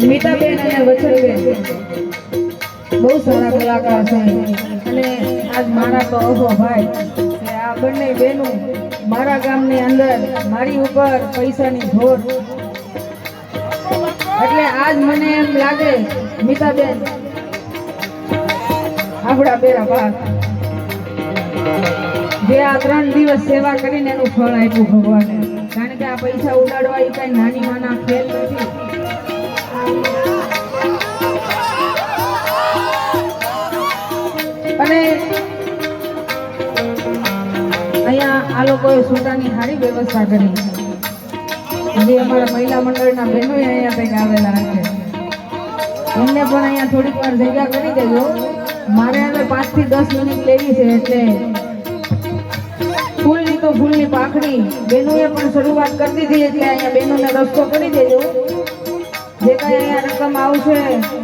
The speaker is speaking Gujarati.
નીતાબેન અને વચનબેન. બહુ સારા કલાકાર છે. અને આજ મારા તો અહો ભાઈ. આ બંને બહેનો મારા ગામની અંદર મારી ઉપર પૈસાની જોર એટલે આજ મને એમ લાગે, મીતાબેન, આપણા બેરા પાક જે આ ત્રણ દિવસ સેવા કરીને એનું ફળ આપ્યું ભગવાને. કારણ કે આ પૈસા ઉડાડવા એ કઈ નાની નાના ખેલ નથી. અને અહીંયા આ લોકોએ સૂતાની સારી વ્યવસ્થા કરી. હજી અમારા મહિલા મંડળના બહેનોએ અહીંયા કંઈક આવેલા છે એમને પણ અહીંયા થોડીક વાર જગ્યા કરી દેજો. મારે હવે પાંચથી દસ મિનિટ લેવી છે એટલે ફૂલની તો ફૂલની પાખડી. બહેનોએ પણ શરૂઆત કરી દીધી એટલે અહીંયા બહેનોને રસ્તો કરી દેજો. જે કાંઈ અહીંયા રકમ આવશે